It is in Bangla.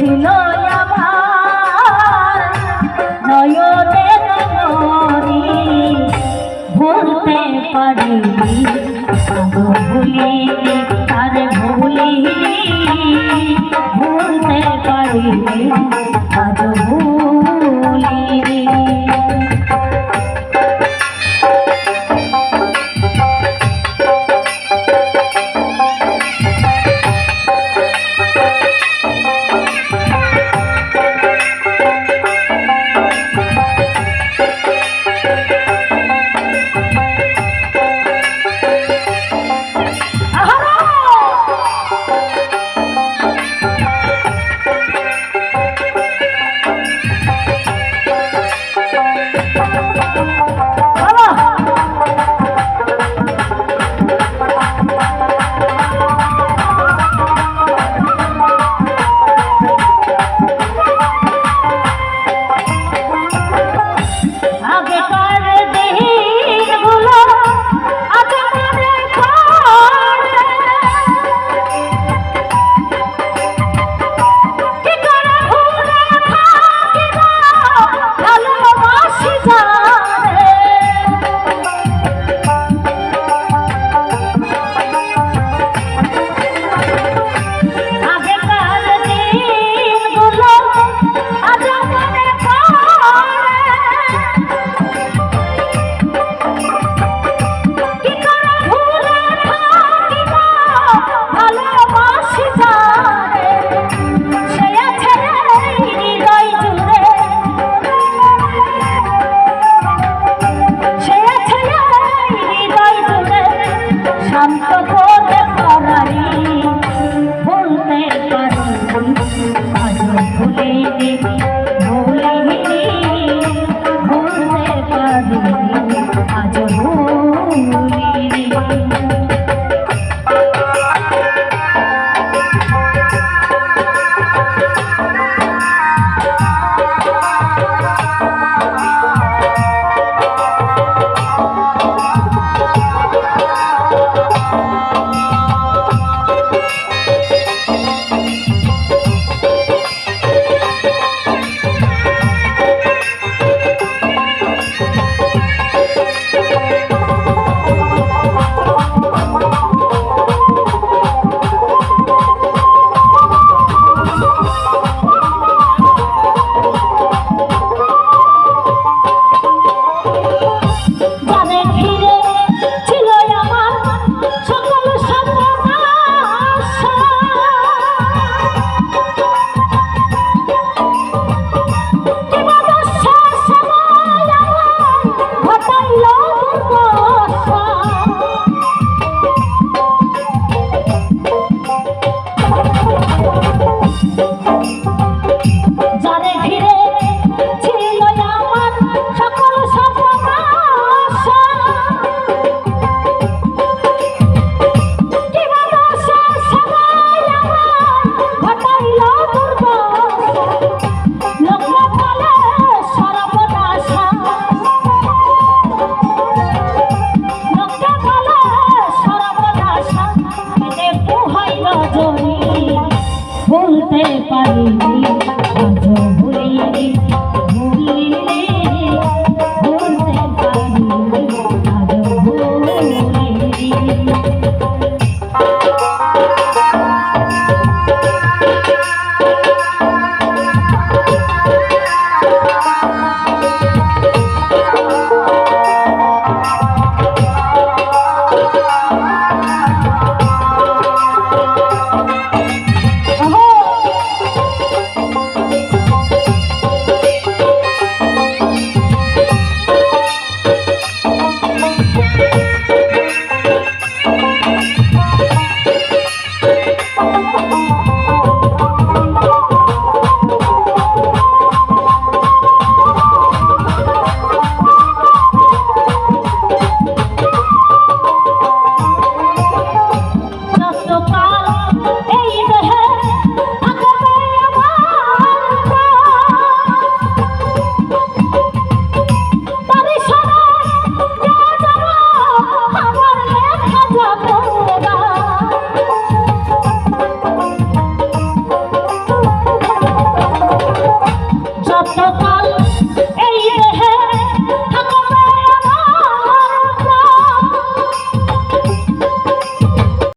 ছিল আমার নয়নে নরি ভুলতে পারি। ভুলি তার পারি। হতে পারিনি।